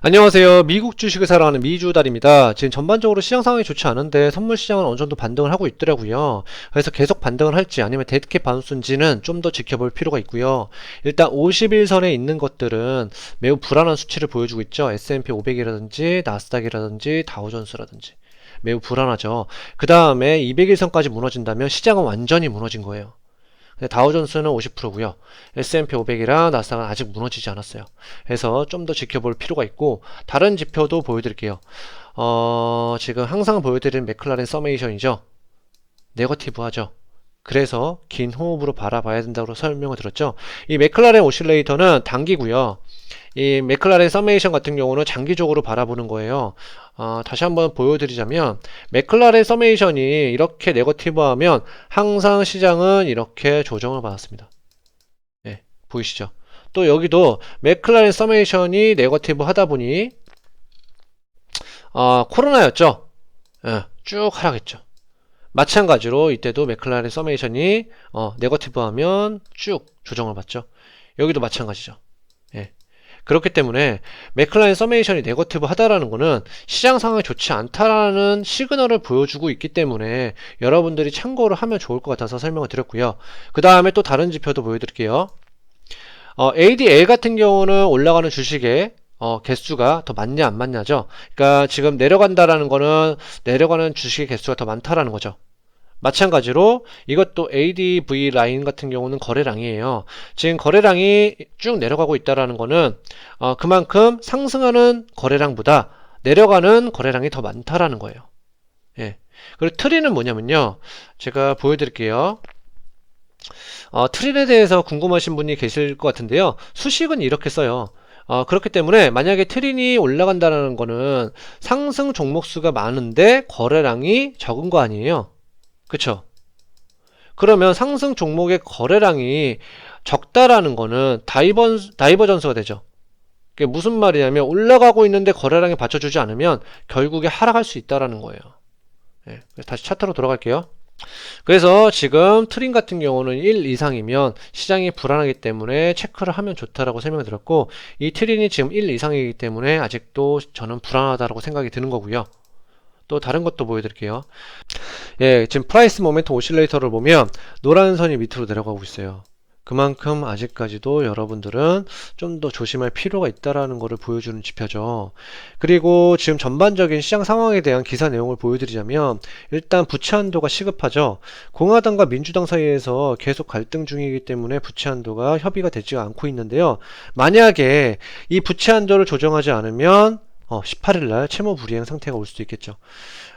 안녕하세요. 미국 주식을 사랑하는 미주달입니다. 지금 전반적으로 시장 상황이 좋지 않은데 선물 시장은 어느 정도 반등을 하고 있더라고요. 그래서 계속 반등을 할지 아니면 데드캣 바운스인지는 좀 더 지켜볼 필요가 있고요. 일단 51선에 있는 것들은 매우 불안한 수치를 보여주고 있죠. S&P 500이라든지 나스닥이라든지 다우존스라든지 매우 불안하죠. 그 다음에 201선까지 무너진다면 시장은 완전히 무너진 거예요. 다우존스는 50%고요. S&P 500이랑 나스닥은 아직 무너지지 않았어요. 그래서 좀 더 지켜볼 필요가 있고 다른 지표도 보여드릴게요. 어, 지금 항상 보여드리는 맥클라렌 서메이션이죠. 네거티브 하죠. 그래서 긴 호흡으로 바라봐야 된다고 설명을 드렸죠. 이 맥클라렌 오실레이터는 단기고요. 이 맥클라렌 서메이션 같은 경우는 장기적으로 바라보는 거예요. 어, 다시 한번 보여드리자면 맥클라렌 서메이션이 이렇게 네거티브하면 항상 시장은 이렇게 조정을 받았습니다. 네, 보이시죠? 또 여기도 맥클라렌 서메이션이 네거티브 하다 보니 어, 코로나였죠. 예, 쭉 하락했죠. 마찬가지로 이때도 맥클라렌 서메이션이 어, 네거티브 하면 쭉 조정을 받죠. 여기도 마찬가지죠. 예. 그렇기 때문에 맥클라렌 서메이션이 네거티브 하다라는 거는 시장 상황이 좋지 않다라는 시그널을 보여주고 있기 때문에 여러분들이 참고를 하면 좋을 것 같아서 설명을 드렸고요. 그 다음에 또 다른 지표도 보여드릴게요. 어, ADL 같은 경우는 올라가는 주식의 어, 개수가 더 많냐 안 많냐죠. 그러니까 지금 내려간다라는 거는 내려가는 주식의 개수가 더 많다라는 거죠. 마찬가지로 이것도 ADV 라인 같은 경우는 거래량이에요. 지금 거래량이 쭉 내려가고 있다라는 거는 어, 그만큼 상승하는 거래량보다 내려가는 거래량이 더 많다라는 거예요. 예. 그리고 트리는 뭐냐면요. 제가 보여드릴게요. 어, 트린에 대해서 궁금하신 분이 계실 것 같은데요. 수식은 이렇게 써요. 어, 그렇기 때문에 만약에 트린이 올라간다는 거는 상승 종목 수가 많은데 거래량이 적은 거 아니에요. 그쵸? 그러면 상승 종목의 거래량이 적다라는 거는 다이버, 다이버전스가 되죠. 그게 무슨 말이냐면 올라가고 있는데 거래량이 받쳐주지 않으면 결국에 하락할 수 있다라는 거예요. 네, 다시 차트로 돌아갈게요. 그래서 지금 트림 같은 경우는 1 이상이면 시장이 불안하기 때문에 체크를 하면 좋다라고 설명을 드렸고 이 트린이 지금 1 이상이기 때문에 아직도 저는 불안하다라고 생각이 드는 거고요. 또 다른 것도 보여드릴게요. 예, 지금 프라이스 모멘트 오실레이터를 보면 노란 선이 밑으로 내려가고 있어요. 그만큼 아직까지도 여러분들은 좀 더 조심할 필요가 있다라는 것을 보여주는 지표죠. 그리고 지금 전반적인 시장 상황에 대한 기사 내용을 보여드리자면 일단 부채 한도가 시급하죠. 공화당과 민주당 사이에서 계속 갈등 중이기 때문에 부채 한도가 협의가 되지 않고 있는데요. 만약에 이 부채 한도를 조정하지 않으면 어, 18일 날 채무 불이행 상태가 올 수도 있겠죠.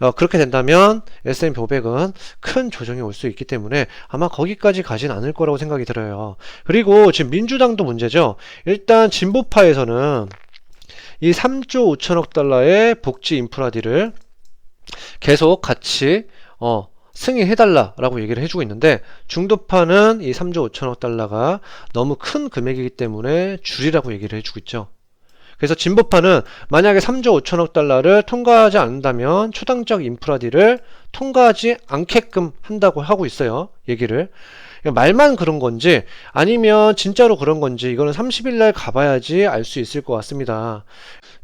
어, 그렇게 된다면 S&P 500은 큰 조정이 올 수 있기 때문에 아마 거기까지 가진 않을 거라고 생각이 들어요. 그리고 지금 민주당도 문제죠. 일단 진보파에서는 이 3조 5천억 달러의 복지 인프라디를 계속 같이 어, 승인해달라라고 얘기를 해주고 있는데 중도파는 이 3조 5천억 달러가 너무 큰 금액이기 때문에 줄이라고 얘기를 해주고 있죠. 그래서 진보파는 만약에 3조 5천억 달러를 통과하지 않는다면 초당적 인프라디를 통과하지 않게끔 한다고 하고 있어요. 얘기를. 말만 그런 건지 아니면 진짜로 그런 건지 이거는 30일 날 가봐야지 알 수 있을 것 같습니다.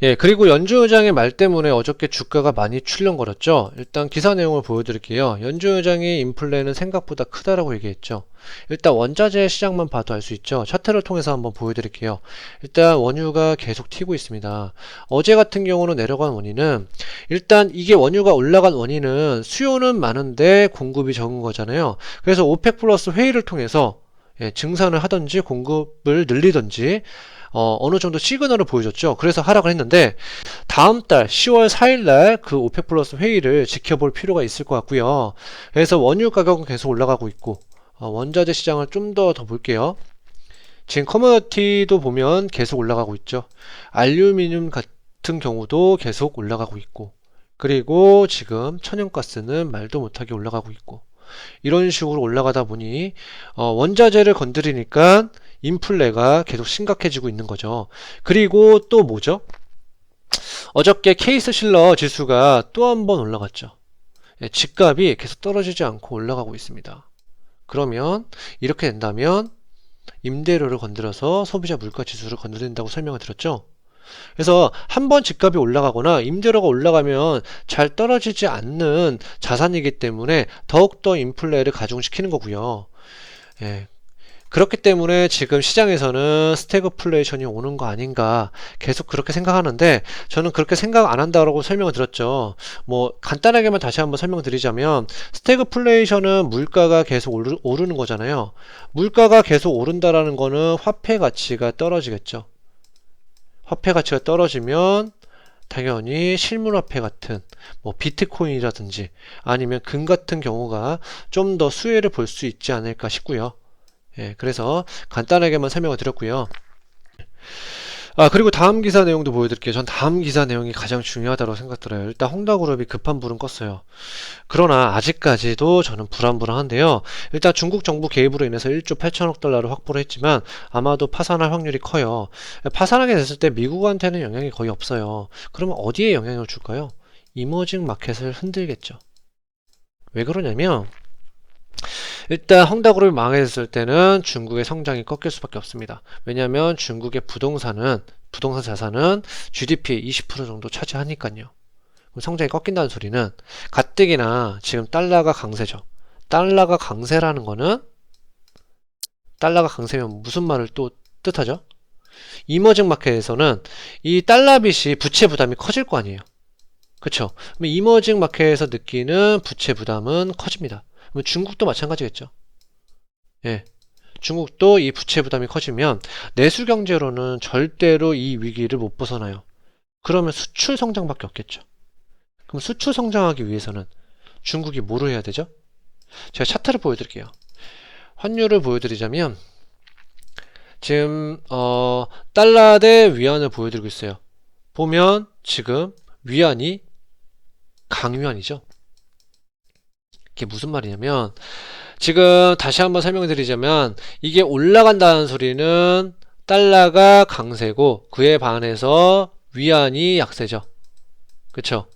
예, 그리고 연주 의장의 말 때문에 어저께 주가가 많이 출렁거렸죠. 일단 기사 내용을 보여드릴게요. 연주 의장이 인플레는 생각보다 크다라고 얘기했죠. 일단 원자재 시장만 봐도 알 수 있죠. 차트를 통해서 한번 보여드릴게요. 일단 원유가 계속 튀고 있습니다. 어제 같은 경우는 내려간 원인은 일단 이게 원유가 올라간 원인은 수요는 많은데 공급이 적은 거잖아요. 그래서 오펙 플러스 회의를 통해서 예, 증산을 하든지 공급을 늘리든지 어, 어느 정도 시그널을 보여줬죠. 그래서 하락을 했는데 다음 달 10월 4일 날 그 오펙 플러스 회의를 지켜볼 필요가 있을 것 같고요. 그래서 원유 가격은 계속 올라가고 있고 어, 원자재 시장을 좀 더더 볼게요. 지금 커머디티도 보면 계속 올라가고 있죠. 알루미늄 같은 경우도 계속 올라가고 있고 그리고 지금 천연가스는 말도 못하게 올라가고 있고 이런 식으로 올라가다 보니 어, 원자재를 건드리니까 인플레가 계속 심각해지고 있는 거죠. 그리고 또 뭐죠? 어저께 케이스 실러 지수가 또 한 번 올라갔죠. 예, 집값이 계속 떨어지지 않고 올라가고 있습니다. 그러면 이렇게 된다면 임대료를 건드려서 소비자 물가 지수를 건드린다고 설명을 드렸죠. 그래서 한 번 집값이 올라가거나 임대료가 올라가면 잘 떨어지지 않는 자산이기 때문에 더욱더 인플레를 가중시키는 거고요. 예. 그렇기 때문에 지금 시장에서는 스태그플레이션이 오는 거 아닌가 계속 그렇게 생각하는데 저는 그렇게 생각 안 한다고 설명을 드렸죠. 뭐 간단하게만 다시 한번 설명드리자면 스태그플레이션은 물가가 계속 오르, 오르 는 거잖아요. 물가가 계속 오른다라는 거는 화폐 가치가 떨어지겠죠. 화폐 가치가 떨어지면 당연히 실물화폐 같은 뭐 비트코인이라든지 아니면 금 같은 경우가 좀 더 수혜를 볼 수 있지 않을까 싶고요. 예, 그래서 간단하게만 설명을 드렸고요. 아, 그리고 다음 기사 내용도 보여드릴게요. 전 다음 기사 내용이 가장 중요하다고 생각들어요. 일단 홍다그룹이 급한 불은 껐어요. 그러나 아직까지도 저는 불안불안한데요. 일단 중국 정부 개입으로 인해서 1조 8천억 달러를 확보를 했지만 아마도 파산할 확률이 커요. 파산하게 됐을 때 미국한테는 영향이 거의 없어요. 그러면 어디에 영향을 줄까요? 이머징 마켓을 흔들겠죠. 왜 그러냐면 일단 헝다그룹이 망했을 때는 중국의 성장이 꺾일 수밖에 없습니다. 왜냐하면 중국의 부동산은 부동산 자산은 GDP의 20% 정도 차지하니까요. 성장이 꺾인다는 소리는 가뜩이나 지금 달러가 강세죠. 달러가 강세라는 거는 달러가 강세면 무슨 말을 또 뜻하죠? 이머징 마켓에서는 이 달러 빚이 부채 부담이 커질 거 아니에요. 그럼 이머징 마켓에서 느끼는 부채 부담은 커집니다. 그럼 중국도 마찬가지겠죠. 예. 중국도 이 부채 부담이 커지면 내수 경제로는 절대로 이 위기를 못 벗어나요. 그러면 수출 성장밖에 없겠죠. 그럼 수출 성장하기 위해서는 중국이 뭐를 해야 되죠? 제가 차트를 보여드릴게요. 환율을 보여드리자면 지금 어, 달러 대 위안을 보여드리고 있어요. 보면 지금 위안이 강위안이죠. 이게 무슨 말이냐면 지금 다시 한번 설명을 드리자면 이게 올라간다는 소리는 달러가 강세고 그에 반해서 위안이 약세죠. 그쵸?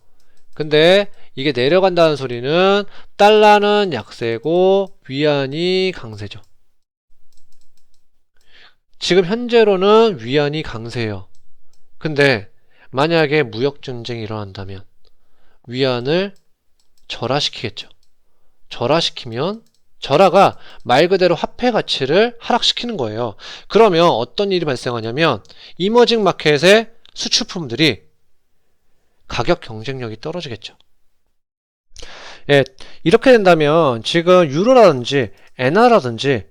근데 이게 내려간다는 소리는 달러는 약세고 위안이 강세죠. 지금 현재로는 위안이 강세예요. 근데 만약에 무역 전쟁이 일어난다면 위안을 절하시키겠죠. 절하시키면 절하가 말 그대로 화폐 가치를 하락시키는 거예요. 그러면 어떤 일이 발생하냐면 이머징 마켓의 수출품들이 가격 경쟁력이 떨어지겠죠. 예, 이렇게 된다면 지금 유로라든지 엔화라든지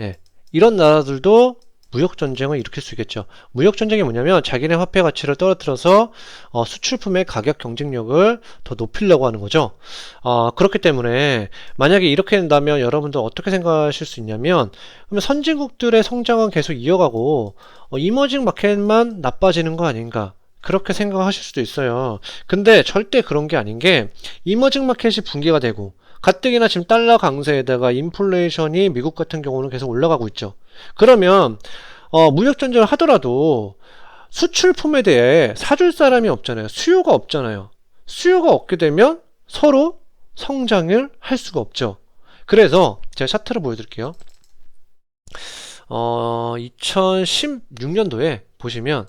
예, 이런 나라들도 무역 전쟁을 일으킬 수 있겠죠. 무역 전쟁이 뭐냐면 자기네 화폐 가치를 떨어뜨려서 어, 수출품의 가격 경쟁력을 더 높이려고 하는 거죠. 어, 그렇기 때문에 만약에 이렇게 된다면 여러분들 어떻게 생각하실 수 있냐면 그러면 선진국들의 성장은 계속 이어가고 어, 이머징 마켓만 나빠지는 거 아닌가? 그렇게 생각하실 수도 있어요. 근데 절대 그런 게 아닌 게 이머징 마켓이 붕괴가 되고 가뜩이나 지금 달러 강세에다가 인플레이션이 미국 같은 경우는 계속 올라가고 있죠. 그러면 어, 무역 전쟁을 하더라도 수출품에 대해 사줄 사람이 없잖아요. 수요가 없잖아요. 수요가 없게 되면 서로 성장을 할 수가 없죠. 그래서 제가 차트를 보여드릴게요. 어, 2016년도에 보시면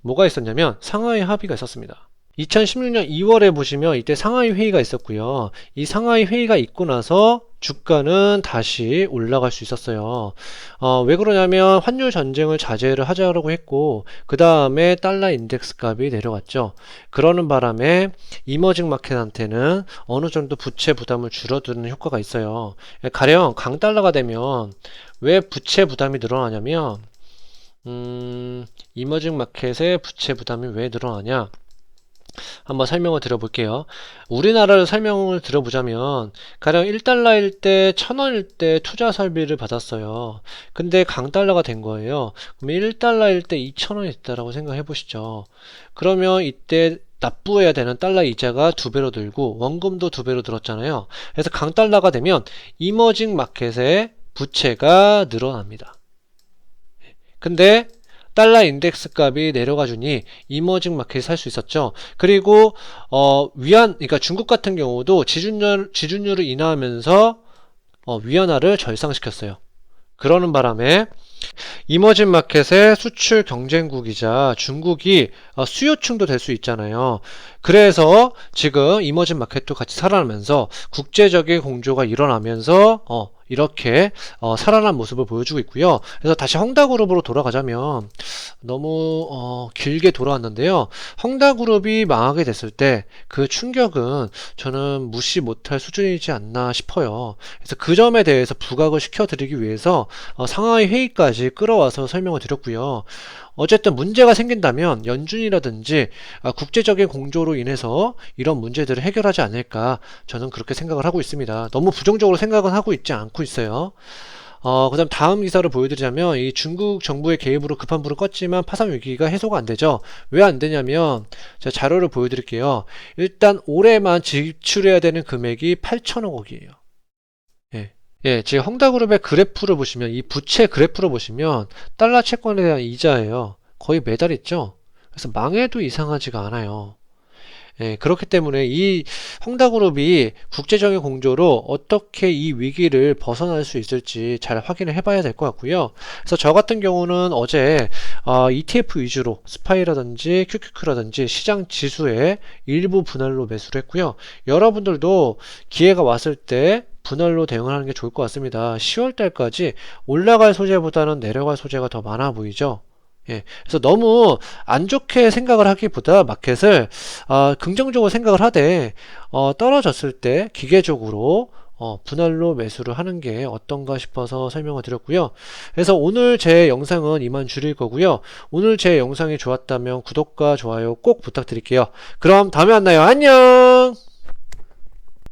뭐가 있었냐면 상하이 합의가 있었습니다. 2016년 2월에 보시면 이때 상하이 회의가 있었고요. 이 상하이 회의가 있고 나서 주가는 다시 올라갈 수 있었어요. 어, 왜 그러냐면 환율 전쟁을 자제를 하자고 했고 그 다음에 달러 인덱스 값이 내려갔죠. 그러는 바람에 이머징 마켓한테는 어느 정도 부채 부담을 줄어드는 효과가 있어요. 가령 강달러가 되면 왜 부채 부담이 늘어나냐면 음, 이머징 마켓의 부채 부담이 왜 늘어나냐? 한번 설명을 드려볼게요. 우리나라를 설명을 들어보자면 가령 1달러일 때 1000원일 때 투자 설비를 받았어요. 근데 강달러가 된 거예요. 그럼 1달러일 때 2000원이 됐다라고 생각해 보시죠. 그러면 이때 납부해야 되는 달러 이자가 두 배로 들고 원금도 두 배로 들었잖아요. 그래서 강달러가 되면 이머징 마켓의 부채가 늘어납니다. 근데 달러 인덱스 값이 내려가 주니 이머징 마켓이 살 수 있었죠. 그리고 어, 위안 그러니까 중국 같은 경우도 지준율 지준율을 인하하면서 어, 위안화를 절상시켰어요. 그러는 바람에 이머징 마켓의 수출 경쟁국이자 중국이 어, 수요층도 될 수 있잖아요. 그래서 지금 이머징 마켓도 같이 살아나면서 국제적인 공조가 일어나면서 어, 이렇게 어, 살아난 모습을 보여주고 있고요. 그래서 다시 헝다그룹으로 돌아가자면 너무 어, 길게 돌아왔는데요. 헝다그룹이 망하게 됐을 때 그 충격은 저는 무시 못할 수준이지 않나 싶어요. 그래서 그 점에 대해서 부각을 시켜드리기 위해서 어, 상하이 회의까지 끌어와서 설명을 드렸고요. 어쨌든 문제가 생긴다면 연준이라든지 아, 국제적인 공조로 인해서 이런 문제들을 해결하지 않을까 저는 그렇게 생각을 하고 있습니다. 너무 부정적으로 생각은 하고 있지 않고 있어요. 어, 그 다음 다음 기사를 보여드리자면 이 중국 정부의 개입으로 급한 불을 껐지만 파산 위기가 해소가 안 되죠. 왜 안 되냐면 제가 자료를 보여드릴게요. 일단 올해만 지출해야 되는 금액이 8천억 원이에요. 예. 예, 지금 헝다그룹의 그래프를 보시면 이 부채 그래프를 보시면 달러 채권에 대한 이자예요. 거의 매달 있죠. 그래서 망해도 이상하지가 않아요. 예, 그렇기 때문에 이 헝다그룹이 국제적인 공조로 어떻게 이 위기를 벗어날 수 있을지 잘 확인을 해봐야 될 것 같고요. 그래서 저 같은 경우는 어제 어, ETF 위주로 스파이라든지 QQQ라든지 시장 지수에 일부 분할로 매수를 했고요. 여러분들도 기회가 왔을 때 분할로 대응을 하는 게 좋을 것 같습니다. 10월 달까지 올라갈 소재보다는 내려갈 소재가 더 많아 보이죠. 예, 그래서 너무 안 좋게 생각을 하기보다 마켓을 어, 긍정적으로 생각을 하되 어, 떨어졌을 때 기계적으로 어, 분할로 매수를 하는 게 어떤가 싶어서 설명을 드렸고요. 그래서 오늘 제 영상은 이만 줄일 거고요. 오늘 제 영상이 좋았다면 구독과 좋아요 꼭 부탁드릴게요. 그럼 다음에 만나요. 안녕!